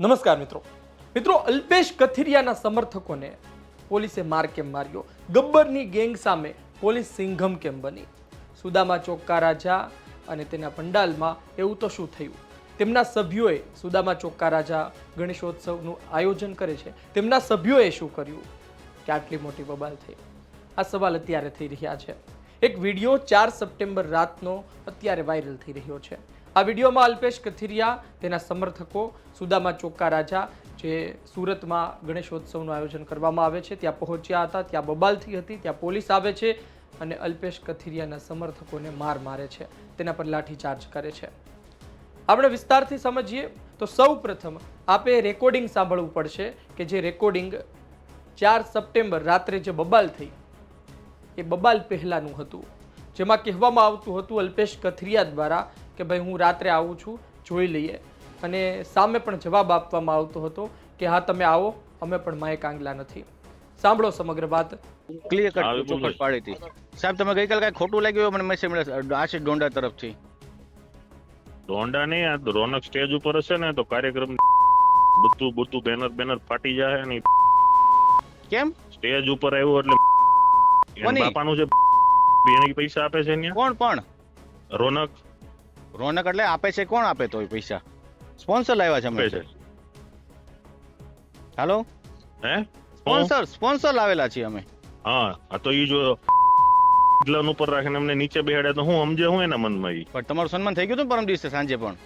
નમસ્કાર મિત્રો. મિત્રો, અલ્પેશ કથિરિયાના સમર્થકોને પોલીસે માર કેમ માર્યો? ગબ્બરની ગેંગ સામે પોલીસ સિંઘમ કેમ બની? સુદામા ચોક્કા રાજા અને તેના પંડાલમાં એવું તો શું થયું? તેમના સભ્યોએ સુદામા ચોક્કા રાજા ગણેશોત્સવનું આયોજન કરે છે. તેમના સભ્યોએ શું કર્યું? કે આટલી મોટી બબાલ થઈ. આ સવાલ અત્યારે થઈ રહ્યા છે. એક વીડિયો ચાર સપ્ટેમ્બર રાતનો અત્યારે વાયરલ થઈ રહ્યો છે. આ વિડીયોમાં અલ્પેશ કથિરિયા, તેના સમર્થકો, સુદામા ચોક્કા રાજા, જે સુરતમાં ગણેશોત્સવનું આયોજન કરવામાં આવે છે, ત્યાં પહોંચ્યા હતા, ત્યાં બબાલથી હતી, ત્યાં પોલીસ આવે છે અને અલ્પેશ કથિરિયાના સમર્થકોને માર મારે છે, તેના પર લાઠીચાર્જ કરે છે. આપણે વિસ્તારથી સમજીએ તો સૌ પ્રથમ આપે રેકોર્ડિંગ સાંભળવું પડશે કે જે રેકોર્ડિંગ ચાર સપ્ટેમ્બર રાત્રે જે બબાલ થઈ, એ બબાલ પહેલાંનું હતું. જેમાં કહેવામાં આવતું હતું અલ્પેશ કથિરિયા દ્વારા કે ભાઈ હું રાત્રે આવું છું જોઈ લઈએ. અને સામે પણ જવાબ આપવામાં આવતો હતો કે હા તમે આવો અમે પણ માયક આંગલા નથી. સાંભળો સમગ્ર વાત. Clear cut. ચોખટ પાડી હતી. સાહેબ તમે ગઈકાલ કાંઈ ખોટું લાગ્યું હોય મને મેસેજ મળ્યો. આશિષ ડોંડા તરફથી. ડોંડા નહીં આ રોનક સ્ટેજ ઉપર હશે ને તો કાર્યક્રમ બધું બધું બેનર બેનર ફાટી જાય ને કેમ? સ્ટેજ ઉપર આવ્યો એટલે બાપાનું છે એને પૈસા આપે છે કોણ પણ રોનક. રોનક એટલે આપે છે કોણ આપે તો પૈસા? સ્પોન્સર લાવ્યા છે અમે હાલો હે? સ્પોન્સર સ્પોન્સર લાવેલા છીએ અમે. હા આ તો ઈ જો એટલાનું ઉપર રાખીને અમને નીચે બેહાડે તો હું સમજે હું એના મનમાં ઈ? પણ તમારું સન્માન થઈ ગયું હતું ને પરમ દિવસે સાંજે પણ?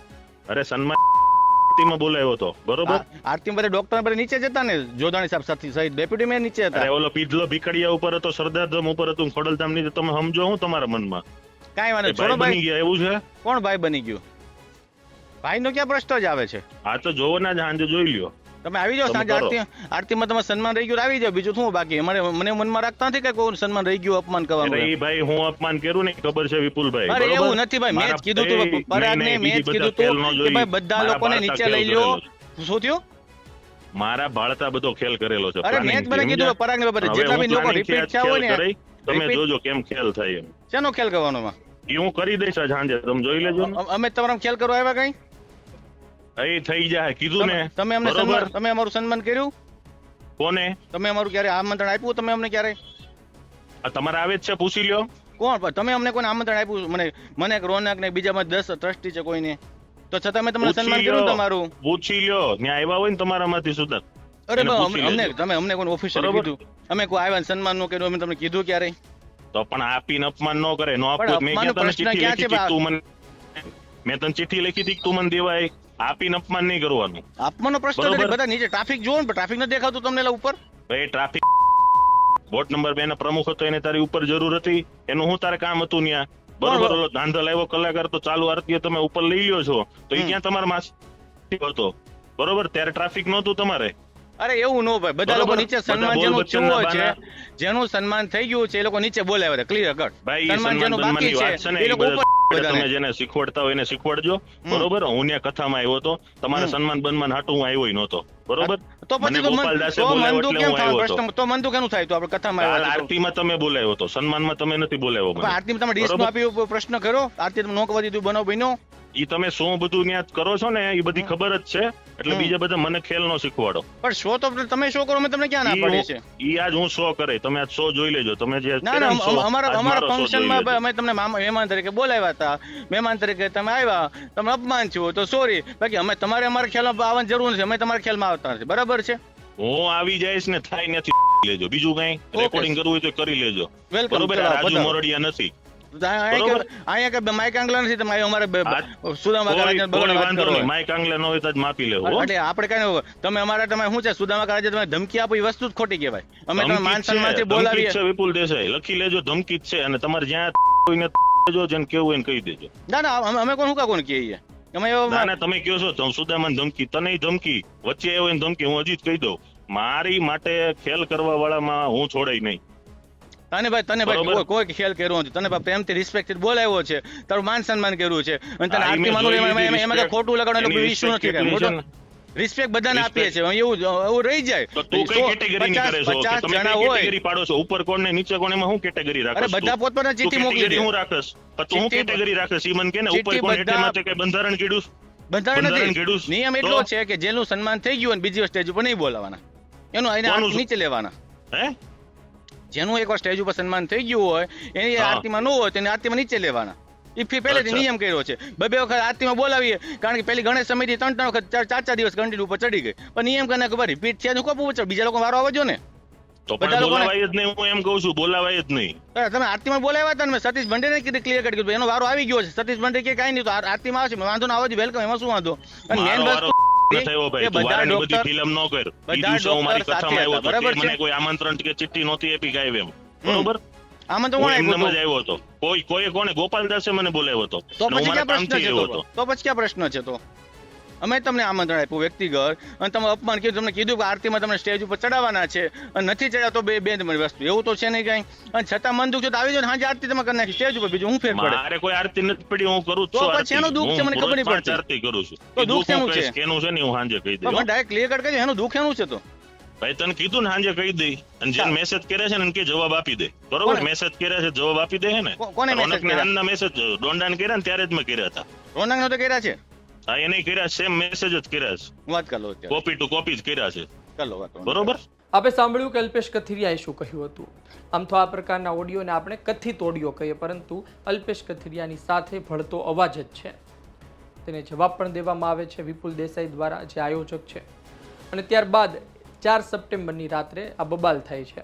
અરે સન્માન આરતીમાં બોલાવ્યો હતો બરોબર? આરતી બધા ડોક્ટર બધા નીચે જતા ને? જોદાણી સાહેબ સાથે સહિત ડેપ્યુટી મેયર નીચે હતા. અરે ઓલો પીધલો ભીકડિયા ઉપર હતો સરદારધામ ઉપર હતું ખોડલધામ નીચે તમે સમજો હું તમારા મનમાં. કાંઈ વાંધો છોડો ભાઈ ભાઈ. બની ગયા એવું છે? કોણ ભાઈ બની ગયું? ભાઈનો ક્યાં પ્રશ્ન જ આવે છે? આ તો જોવો ના સાંજે જોઈ લ્યો. તમે આવી જાઓ સાંજે. આરતી આરતીમાં તમે સન્માન રહી ગયું આવી જાવ બીજું શું બાકી? મને મને મનમાં રાખતા નથી કે કોઈ સન્માન રહી ગયું અપમાન કરવાનું એ ભાઈ હું અપમાન કરું ને ખબર છે વિપુલભાઈ. અરે એવું નથી ભાઈ. મેં જ કીધું તું પરાગ ને મેં જ કીધું તું કે ભાઈ બધા લોકોને નીચે લઈ લ્યો. શું થયું? મારા બાળતા બધો ખેલ કરેલો છે. અરે મેં જ મને કીધું પરાગ ને બધા જેટલા બી લોકો રિપીટ થયા હોય ને તમે જોજો કેમ ખેલ થાય એમ. શેનો ખેલ કરવાનો હું કરી દઈશ આજ સાંજે. તમે જોઈ લેજો ને. અમે તમારા ખેલ કરવા આવ્યા કઈ? એ થઈ જાય કીધું ને તમે- તમે અમને બરોબર? સન્માન તમે અમારું સન્માન કર્યું? કોને? તમે અમારું ક્યારે આમંત્રણ આપ્યું તમે અમને ક્યારે? આ તમારે આવે જ છે પૂછી લ્યો. કોણ? પણ તમે અમને કોઈને આમંત્રણ આપ્યું? મને મને એક રોનક ને બીજામાં દસ ટ્રસ્ટી છે કોઈને. તો છતાં મેં તમને પૂછી સન્માન કર્યું લ્યો. તમારું. પૂછી લ્યો. ત્યાં આવ્યા હોય ને તમારામાંથી સુધર. અરે એને બા, પૂછી અમને લેજો. તમે અમને કોઈ ઓફિસર બરોબર. કીધું. અમે કોઈ આવ્યા ને સન્માનનું કર્યું અમે તમને કીધું ક્યારે તો પણ આપીને અપમાન ન કરે નો આપવું મેં ક્યાં તને ચિઠ્ઠી લખી હતી તું મને? મેં તને ચિઠ્ઠી લખી હતી તું મને દેવાય? આપીને અપમાન નહીં કરવાનું. અપમાનનો પ્રશ્ન નથી બધા નીચે ટ્રાફિક જોવો ને ટ્રાફિક ન દેખાતું તમને ઉપર? ભાઈ ટ્રાફિક વોર્ડ નંબર બે ના પ્રમુખ હતો એને તારી ઉપર જરૂર હતી. એનું શું તારે કામ હતું ત્યાં બરોબર બરોબર. ઓલો ધાંધલ આવ્યો કલાકાર તો ચાલુ આરતીઓ તમે ઉપર લઈ લ્યો છો. તો એ ક્યાં તમારા માસ હતો. બરોબર? ત્યારે ટ્રાફિક નહોતું તમારે. અરે એવું નો ભાઈ. બધા લોકો નીચે સન્માન જેનું થયું છે જેનું સન્માન થઈ ગયું છે એ લોકો નીચે બોલાવે છે. ક્લિયર કટ ભાઈ સન્માન જેનું બાકી છે એ લોકો ઉપર તમે જેને શીખવાડતા હોય એને શીખવાડજો. બરોબર? હું ત્યાં કથામાં આવ્યો હતો. તમારે સન્માન બનમાન હાટું હું આવ્યો નહોતો. બરોબર? તો પછી તો એટલે કેમ થાય. પ્રશ્ન તો મંદુ કેનું થાય? તો આપણે કથામાં આવ્યા આરતીમાં તમે બોલાવ્યો હતો. સન્માનમાં તમે નથી બોલાવ્યો પણ આરતીમાં તમે બરોબર. આપ્યું પ્રશ્ન કર્યો? આરતી તમે નો કવા દીધું બનો બન્યો ઈ તમે શું બધું ત્યાં કરો છો ને એ બધી ખબર જ છે. એટલે બીજા બધા મને ખેલ નો શીખવાડો. પણ શો તો તમે શો કરો? મેં તમને ક્યાં ના પડે છે ઈ આજ હું શો કરે? તમે આજ શો જોઈ લેજો. તમે જે ના ના ને અમારા અમારા ફંક્શન લેજો. અમે તમને મહેમાન તરીકે બોલાવ્યા હતા. મહેમાન તરીકે તમે આવ્યા. તમે અપમાન છો. તો સોરી બાકી અમે તમારે અમારા ખ્યાલમાં આવવાની જરૂર નથી. અમે તમારા ખ્યાલમાં આવતા નથી બરાબર છે હું આવી જઈશ ને થાય નથી લેજો બીજું કઈ રેકોર્ડિંગ કરવું હોય તો કરી લેજો વેલકમ બરોબર રાજુ મોરડિયા નથી ધમકી આપો વસ્તુ જ ખોટી કહેવાય અમે તમે માન બોલાવીએ છે વિપુલ દેસાઈ લખી લેજો ધમકી જ છે અને તમારે જ્યાં જેને કેવું એને કહી દેજો ના ના અમે- અમે કોણ હું કા કોણ કહીએ એવા- ના ના તમે કયો છો સુદામાને ધમકી. તને ધમકી. વચ્ચે એવો ધમકી હું હજી જ કહી દઉં. મારી માટે ખેલ કરવા વાળામાં હું છોડાય નહીં. તને ભાઈ તને ભાઈ. કોઈ- ખેલ ખ્યાલ કર્યો નથી. તને ભાઈ પ્રેમથી રિસ્પેક્ટ બોલાવ્યો છે. તારું માન સન્માન કર્યું છે. અને તને આરતી માનું એમાં-. ખોટું લગાડવાનું ઇશ્યુ નથી મોટો-? રિસ્પેક્ટ બધાને આપીએ છીએ. એવું એવું રહી જાય. તો તું કઈ કેટેગરી કરે છો? કે તમે કઈ કેટેગરી પાડો છો? ઉપર કોણ ને નીચે કોણ એમાં હું કેટેગરી અરે બધા પોતપોતાની ચિઠ્ઠી મોકલી દે. હું રાખસ તો તું હું કેટેગરી રાખસ ઈ મને કે ને ઉપર કોણ હેઠે માં કઈ બંધારણ કીધું બંધારણ નથી. નિયમ એટલો છે કે જેનું સન્માન થઈ ગયું હોય ને બીજી સ્ટેજ ઉપર નહીં બોલાવાના. એનું એને નીચે લેવાના. હે? જેનું એકવાર સ્ટેજ ઉપર સન્માન થઈ ગયું હોય એની આરતીમાં ન હોય તેને આરતીમાં નીચે લેવાના. એ પહેલેથી નિયમ કર્યો છે. બે બે વખત આરતીમાં બોલાવીએ કારણ કે પેલી ગણેશ સમિતિ ત્રણ ત્રણ વખત ચાર ચાર દિવસ કન્ટિન્યુ ઉપર ચડી ગઈ. પણ નિયમ કરીને ખબર રિપીટ છે કોપ ઉપર બીજા લોકો વારો આવજો ને. તો પણ બોલાવાય જ નહીં હું એમ કહું છું બોલાવાય જ નહીં. તમે આરતીમાં બોલાવ્યા હતા ને સતીશ ભંડેને કીધું ક્લિયર કરી દીધું એનો વારો આવી ગયો છે. સતીશ ભંડે કે કઈ નહીં તો આરતીમાં આવશે વાંધો ના આવજો વેલકમ એમાં શું વાંધો? અને મેન વસ્તુ થયો ભાઈ બધા ડોક્ટર- ફિલ્મ ન કર. ઈ હું મારી કથામાં આવ્યો બરાબર તે મને છે? કોઈ આમંત્રણ કે ચિઠ્ઠી નહોતી આપી કાંઈ એમ. બરોબર? આમાં તો કોણ એમનેમ જ આવ્યો હતો. કોઈ કોઈ કોને ગોપાલદાસે મને બોલાવ્યો હતો. તો પછી ક્યાં પ્રશ્ન છે તો? તો પછી ક્યાં પ્રશ્ન છે તો? અમે તમને આમંત્રણ આપ્યું વ્યક્તિગત અને તમે અપમાન કીધું તમને કીધું કે આરતીમાં તમને સ્ટેજ ઉપર ચડાવવાના છે અને નથી ચડ્યા તો બે બે તમારી વસ્તુ. એવું તો છે નહીં કઈ. અને છતાં મન દુખ તો આવી જાય સાંજે આરતી તમે કરી નાખી સ્ટેજ ઉપર બીજું હું ફેર પડે? મારે કોઈ આરતી નથી પડી હું કરું તો પછી એનું દુઃખ છે, મને ખબર નહીં પડતી. આરતી કરું છું. તો દુઃખ એનું છે? કેનું છે ને હું સાંજે કહી દઉં ડાયરેક્ટ ક્લિયર કરજો એનું દુઃખ એનું છે તો? ભાઈ તને કીધું ને સાંજે કહી દઈ અને જેને મેસેજ કરે છે ને એને કે જવાબ આપી દે. બરોબર? મેસેજ કરે છે જવાબ આપી દે ને? કોને રોનકને કર્યા? હાલના મેસેજ ડોંડાને કર્યા ને ત્યારે જ મેં કર્યા હતા. રોનક નો તો કર્યા છે? હા એને કર્યા સેમ મેસેજ જ કર્યા છે. વાત કરો કોપી ટુ કોપી જ કર્યા છે. કર વાત બરોબર? આપણે સાંભળ્યું કે અલ્પેશ કથિરિયાએ શું કહ્યું હતું? આમ તો આ પ્રકારના ઓડિયોને આપણે કથિત ઓડિયો કહીએ પરંતુ અલ્પેશ કથિરિયાની સાથે ભળતો અવાજ જ છે. તેને જવાબ પણ દેવામાં આવે છે વિપુલ દેસાઈ દ્વારા જે આયોજક છે. અને ત્યારબાદ ચાર સપ્ટેમ્બરની રાત્રે આ બબાલ થાય છે.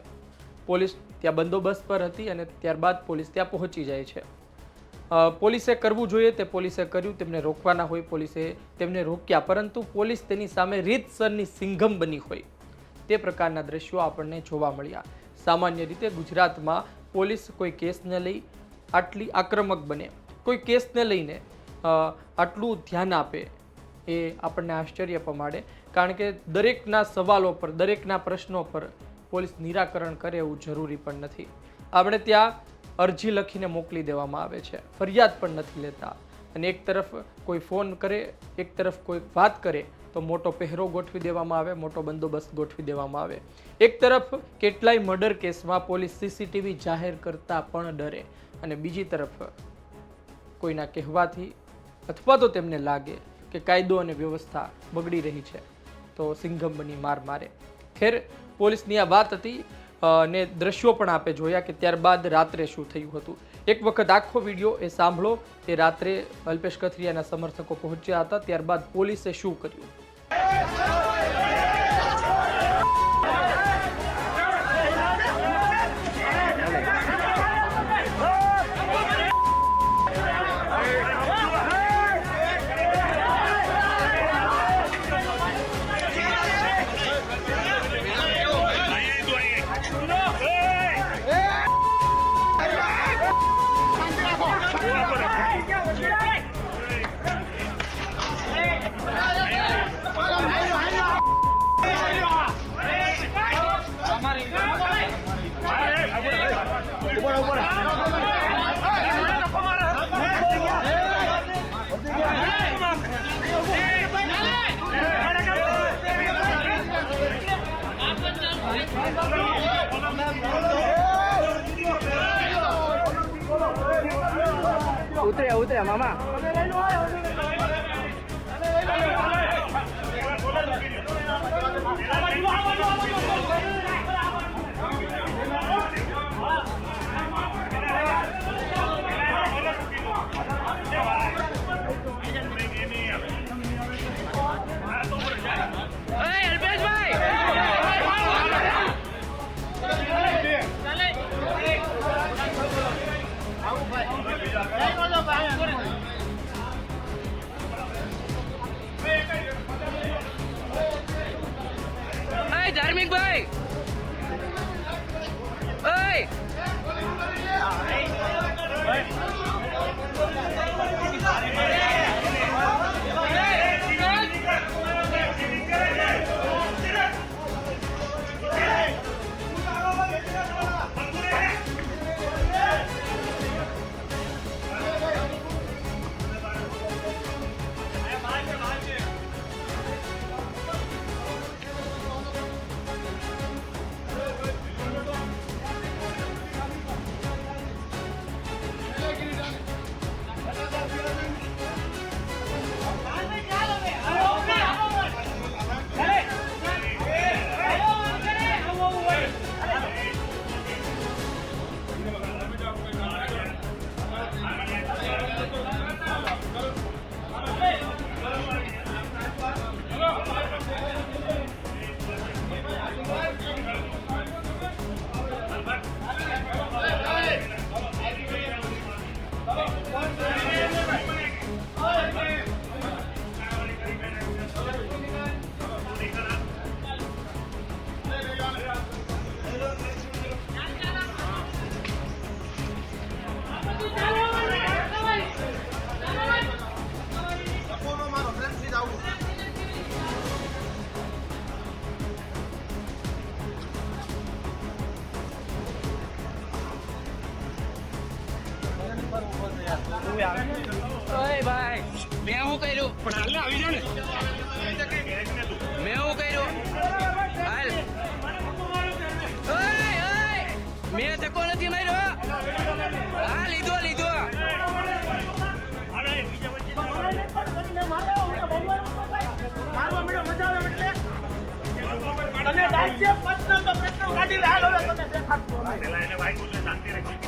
પોલીસ ત્યાં બંદોબસ્ત પર હતી અને ત્યારબાદ પોલીસ ત્યાં પહોંચી જાય છે. પોલીસે કરવું જોઈએ તે પોલીસે કર્યું, તેમને રોકવાના હોય, પોલીસે તેમને રોક્યા, પરંતુ પોલીસ તેની સામે રીતસરની સિંઘમ બની હોય. તે પ્રકારના દ્રશ્યો આપણને જોવા મળ્યા. સામાન્ય રીતે ગુજરાતમાં પોલીસ કોઈ કેસને લઈ આટલી આક્રમક બને. કોઈ કેસને લઈને આટલું ધ્યાન આપે એ આપણને આશ્ચર્ય પમાડે કારણ કે દરેકના સવાલો પર, દરેકના પ્રશ્નો પર પોલીસ નિરાકરણ કરે એવું જરૂરી પણ નથી. આપણે ત્યાં અરજી લખીને મોકલી દેવામાં આવે છે. ફરિયાદ પણ નથી લેતા. અને એક તરફ કોઈ ફોન કરે, એક તરફ કોઈ વાત કરે, તો મોટો પહેરો ગોઠવી દેવામાં આવે, મોટો બંદોબસ્ત ગોઠવી દેવામાં આવે. એક તરફ કેટલાય મર્ડર કેસમાં પોલીસ સીસીટીવી જાહેર કરતા પણ ડરે. અને બીજી તરફ કોઈના કહેવાથી અથવા તો તેમને લાગે કે કાયદો અને વ્યવસ્થા બગડી રહી છે. તો સિંઘમ બની માર મારે. ખેર પોલીસની આ વાત હતી ને દ્રશ્યો પણ આપે જોયા કે ત્યારબાદ રાત્રે શું થયું હતું. એક વખત આખો વીડિયો એ સાંભળો એ રાત્રે અલ્પેશ કથરિયાના સમર્થકો પહોંચ્યા હતા, ત્યારબાદ પોલીસે શું કર્યું? ઉતર્યા ઉતર્યા મામા ઓય ભાઈ મેં શું કર્યું? પણ હાલ આવી જા ને. મેં શું કર્યું? હાલ. ઓય ઓય. મેં ધક્કો નથી માર્યો હા. લીધો લીધો. હા વીડિયો હે હા હાલો હાલો છે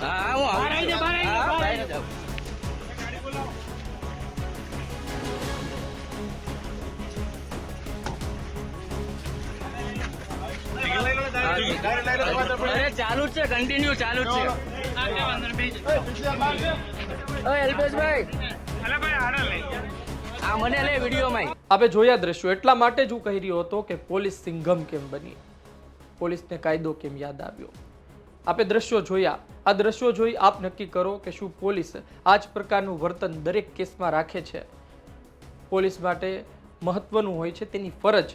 હા હું બહાર આવી જા બહાર આવી જા. અરે ચાલુ જ છે કન્ટિન્યુ ચાલુ જ છે. ઓય અલ્પેશભાઈ. આ મને લે વિડીયોમાં. આપણે જોયા દ્રશ્યો એટલા માટે જ હું કહી રહ્યો હતો કે પોલીસ સિંઘમ કેમ બની? પોલીસને કાયદો કેમ યાદ આવ્યો? આપે દ્રશ્યો જોયા. આ દ્રશ્યો જોઈ આપ નક્કી કરો કે શું પોલીસ આ જ પ્રકારનું વર્તન દરેક કેસમાં રાખે છે? પોલીસ માટે મહત્વનું હોય છે તેની ફરજ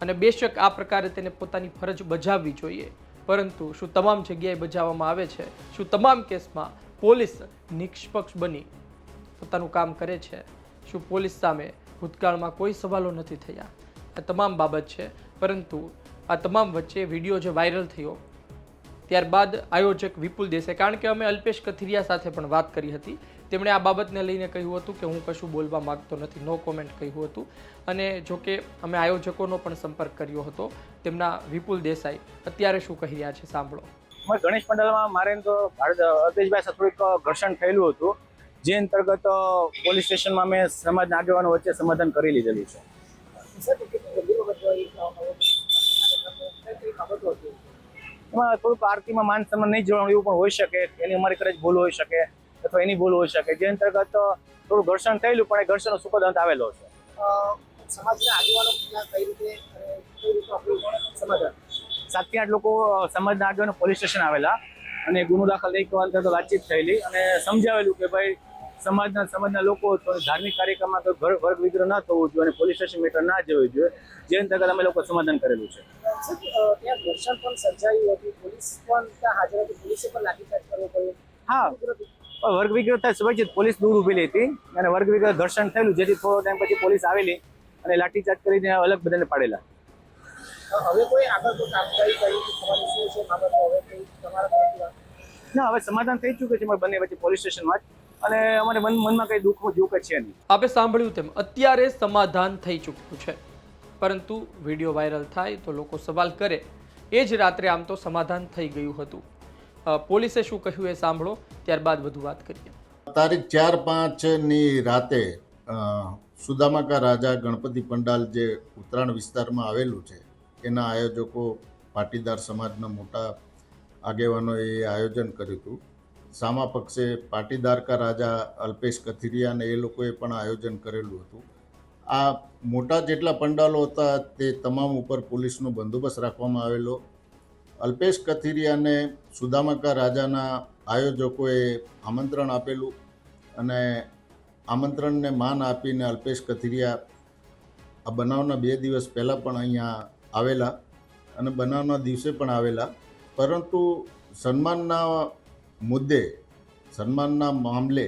અને બેશક આ પ્રકારે તેને પોતાની ફરજ બજાવવી જોઈએ. પરંતુ શું તમામ જગ્યાએ બજાવવામાં આવે છે? શું તમામ કેસમાં પોલીસ નિષ્પક્ષ બની પોતાનું કામ કરે છે? શું પોલીસ સામે ભૂતકાળમાં કોઈ સવાલો નથી થયા? આ તમામ બાબત છે. પરંતુ આ તમામ વચ્ચે વીડિયો જે વાયરલ થયો, ત્યારબાદ આયોજક વિપુલ દેસાઈ, કારણ કે અમે અલ્પેશ કથિરિયા સાથે પણ વાત કરી હતી. તેમણે આ બાબતને લઈને કહ્યું હતું કે હું કશું બોલવા માગતો નથી નો કોમેન્ટ કહ્યું હતું. અને જો કે અમે આયોજકોનો પણ સંપર્ક કર્યો હતો. તેમના વિપુલ દેસાઈ અત્યારે શું કહી રહ્યા છે સાંભળો. ગણેશ મંડળમાં મારે તો અલ્પેશભાઈ સાથે થોડીક ઘર્ષણ થયેલું હતું. જે અંતર્ગત પોલીસ સ્ટેશનમાં મેં સમાજના આગેવાનો વચ્ચે સમાધાન કરી લીધેલું છે. એમાં થોડુંક આરતીમાં માન સન્માન નહીં જોવાનું એવું પણ હોઈ શકે. એની અમારી કદાચ ભૂલ હોઈ શકે. અથવા એની ભૂલ હોઈ શકે. જે અંતર્ગત થોડું ઘર્ષણ થયેલું પણ એ ઘર્ષણનો સુખદ અંત આવેલો છે. સમાજના આગેવાનો કઈ રીતે કઈ રીતે આપણું સાતથી આઠ લોકો સમાજના આગેવાનો પોલીસ સ્ટેશન આવેલા અને ગુનો દાખલ લઈ અંતર્ગત વાતચીત થયેલી અને સમજાવેલું કે ભાઈ સમાજના સમાજના લોકો ધાર્મિક કાર્યક્રમમાં તો ઘર વર્ગ વિગ્રહ ના થવું જોઈએ અને પોલીસ સ્ટેશન મેટર ના જવું જોઈએ. જે અંતર્ગત અમે લોકો સમાધાન કરેલું છે. ત્યાં ઘર્ષણ પણ સર્જાયું હતું. પોલીસ પણ ત્યાં હાજર હતી. પોલીસે પણ લાઠીચાર્જ કરવો પડ્યો. હા. વર્ગ વિગ્રહ થાય સ્વાભાવિક પોલીસ દૂર ઉભેલી હતી અને વર્ગ વિગ્રહ ઘર્ષણ થયેલું જેથી થોડો ટાઈમ પછી પોલીસ આવેલી અને લાઠીચાર્જ કરીને અલગ બધાને પાડેલા? ના હવે સમાધાન થઈ ચૂક્યું છે અમારે બંને વચ્ચે પોલીસ સ્ટેશનમાં જ. અને અમારે મન મનમાં કંઈ દુઃખ દુઃખ છે નહીં. આપે સાંભળ્યું તેમ અત્યારે સમાધાન થઈ ચૂક્યું છે. પરંતુ વીડિયો વાયરલ થાય તો લોકો સવાલ કરે. એ જ રાત્રે આમ તો સમાધાન થઈ ગયું હતું. પોલીસે શું કહ્યું એ સાંભળો, ત્યારબાદ વધુ વાત કરીએ. તારીખ ચાર પાંચની રાતે સુદામાકા રાજા ગણપતિ પંડાલ જે ઉત્તરાયણ વિસ્તારમાં આવેલું છે, એના આયોજકો પાટીદાર સમાજના મોટા આગેવાનોએ આયોજન કર્યું હતું. સામા પક્ષે પાટીદારકા રાજા અલ્પેશ કથિરિયા અને એ લોકોએ પણ આયોજન કરેલું હતું. આ મોટા જેટલા પંડાલો હતા, તે તમામ ઉપર પોલીસનો બંદોબસ્ત રાખવામાં આવેલો. અલ્પેશ કથિરિયાને સુદામકા રાજાના આયોજકોએ આમંત્રણ આપેલું અને આમંત્રણને માન આપીને અલ્પેશ કથિરિયા આ બનાવના બે દિવસ પહેલાં પણ અહીંયા આવેલા અને બનાવના દિવસે પણ આવેલા. પરંતુ સન્માનના મુદ્દે, સન્માનના મામલે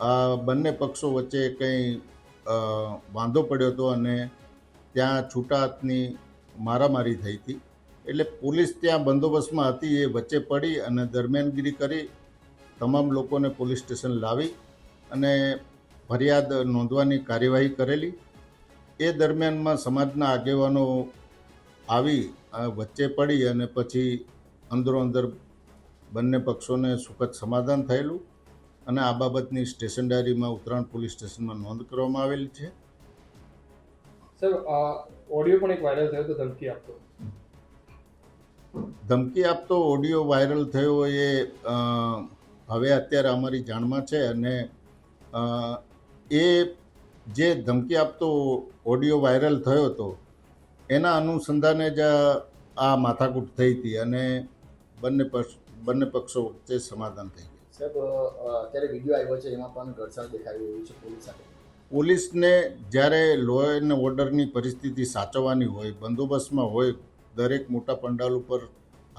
આ બંને પક્ષો વચ્ચે કંઈ વાંધો પડ્યો હતો અને ત્યાં છૂટા હાથની મારામારી થઈ હતી. એટલે પોલીસ ત્યાં બંદોબસ્તમાં હતી એ વચ્ચે પડી અને દરમિયાનગીરી કરી, તમામ લોકોને પોલીસ સ્ટેશન લાવી અને ફરિયાદ નોંધવાની કાર્યવાહી કરેલી. એ દરમિયાનમાં સમાજના આગેવાનો આવી વચ્ચે પડી અને પછી અંદરો અંદર બંને પક્ષોને સુખદ સમાધાન થયેલું અને આ બાબતની સ્ટેશન ડાયરીમાં ઉત્તરાયણ પોલીસ સ્ટેશનમાં નોંધ કરવામાં આવેલી છે. સર ઓડિયો પણ એક વાયરલ થયો તો ધમકી આપતો. ધમકી આપતો ઓડિયો વાયરલ થયો એ હવે અત્યારે અમારી જાણમાં છે અને એ જે ધમકી આપતો ઓડિયો વાયરલ થયો હતો એના અનુસંધાને જ આ- માથાકૂટ થઈ હતી અને બંને પક્ષ બંને પક્ષો વચ્ચે સમાધાન થઈ ગયું. સાહેબ અત્યારે વીડિયો આવ્યો છે એમાં પણ ઘરસાળ દેખાઈ રહ્યું છે પોલીસ સાથે. પોલીસને જ્યારે લો એન્ડ ઓર્ડરની પરિસ્થિતિ સાચવવાની હોય બંદોબસ્તમાં હોય દરેક મોટા પંડાલ ઉપર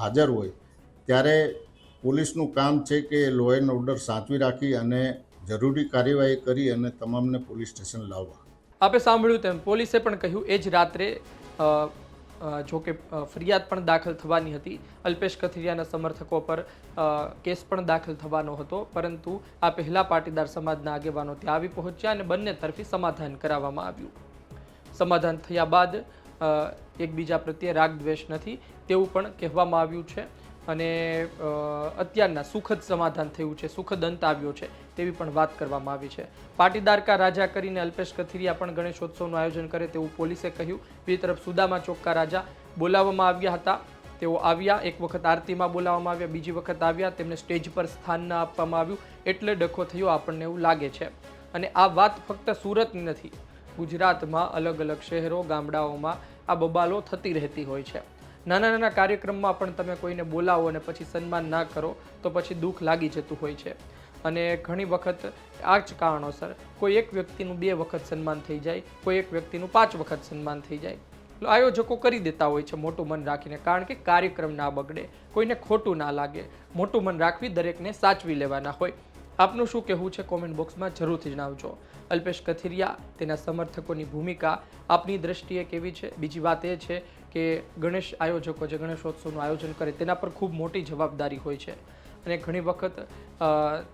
હાજર હોય, ત્યારે પોલીસનું કામ છે કે લો એન્ડ ઓર્ડર સાચવી રાખી અને જરૂરી કાર્યવાહી કરી અને તમામને પોલીસ સ્ટેશન લાવવા. આપે સાંભળ્યું તેમ પોલીસે પણ કહ્યું, એ જ રાત્રે જો કે ફરિયાદ પણ દાખલ થવાની હતી. અલ્પેશ કથિરિયાના સમર્થકો પર કેસ પણ દાખલ થવાનો હતો. પરંતુ આ પહેલા પાટીદાર સમાજના આગેવાનો ત્યાં આવી પહોંચ્યા અને બંને તરફી સમાધાન કરાવવામાં આવ્યું. સમાધાન થયા બાદ એકબીજા પ્રત્યે રાગ દ્વેષ નથી તેવું પણ કહેવામાં આવ્યું છે. અને અત્યારના સુખદ સમાધાન થયું છે, સુખદ અંત આવ્યો છે તેવી પણ વાત કરવામાં આવી છે. પાટીદાર કા રાજા કરીને અલ્પેશ કથિરિયા પણ ગણેશોત્સવનું આયોજન કરે તેવું પોલીસે કહ્યું. બીજી તરફ સુદામા ચોક્કા રાજા બોલાવવામાં આવ્યા હતા. તેઓ આવ્યા, એક વખત આરતીમાં બોલાવવામાં આવ્યા, બીજી વખત આવ્યા, તેમને સ્ટેજ પર સ્થાન ન આપવામાં આવ્યું. એટલે ડખો થયો આપણને એવું લાગે છે. અને આ વાત ફક્ત સુરતની નથી ગુજરાતમાં અલગ અલગ શહેરો, ગામડાઓમાં આ બબાલો થતી રહેતી હોય છે. નાના નાના કાર્યક્રમમાં પણ તમે કોઈને બોલાવો અને પછી સન્માન ના કરો, તો પછી દુઃખ લાગી જતું હોય છે. અને ઘણી વખત આ જ કારણોસર કોઈ એક વ્યક્તિનું બે વખત સન્માન થઈ જાય, કોઈ એક વ્યક્તિનું પાંચ વખત સન્માન થઈ જાય. આયોજકો કરી દેતા હોય છે મોટું મન રાખીને, કારણ કે કાર્યક્રમ ના બગડે, કોઈને ખોટું ના લાગે. મોટું મન રાખવી દરેકને સાચવી લેવાના હોય. આપનું શું કહેવું છે કોમેન્ટ બોક્સમાં જરૂરથી જણાવજો. અલ્પેશ કથિરિયા, તેના સમર્થકોની ભૂમિકા આપની દ્રષ્ટિએ કેવી છે? બીજી વાત એ છે કે ગણેશ આયોજકો જે ગણેશોત્સવનું આયોજન કરે તેના પર ખૂબ મોટી જવાબદારી હોય છે. અને ઘણી વખત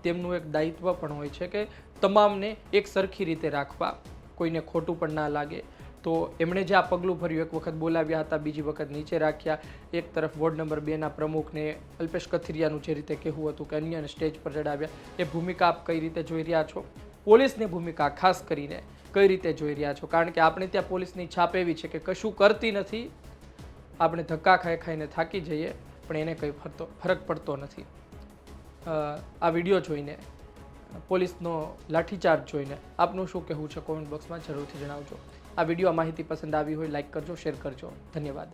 તેમનું એક દાયિત્વ પણ હોય છે કે તમામને એક સરખી રીતે રાખવા, કોઈને ખોટું પણ ના લાગે. તો એમણે જે આ પગલું ભર્યું, એક વખત બોલાવ્યા હતા, બીજી વખત નીચે રાખ્યા. એક તરફ વોર્ડ નંબર બેના પ્રમુખને અલ્પેશ કથિરિયાનું જે રીતે કહેવું હતું કે અન્યને સ્ટેજ પર ચડાવ્યા, એ ભૂમિકા આપ કઈ રીતે જોઈ રહ્યા છો? પોલીસની ભૂમિકા ખાસ કરીને કઈ રીતે જોઈ રહ્યા છો? કારણ કે આપણે ત્યાં પોલીસની છાપ એવી છે કે કશું કરતી નથી. આપણે ધક્કા ખાઈ ખાઈને થાકી જઈએ, પણ એને કંઈ ફરતો, ફરક પડતો નથી. આ વીડિયો જોઈને, પોલીસનો લાઠીચાર્જ જોઈને આપનું શું કહેવું છે કોમેન્ટ બોક્સમાં જરૂરથી જણાવજો. આ વીડિયો આ માહિતી પસંદ આવી હોય લાઈક કરજો શેર કરજો. ધન્યવાદ.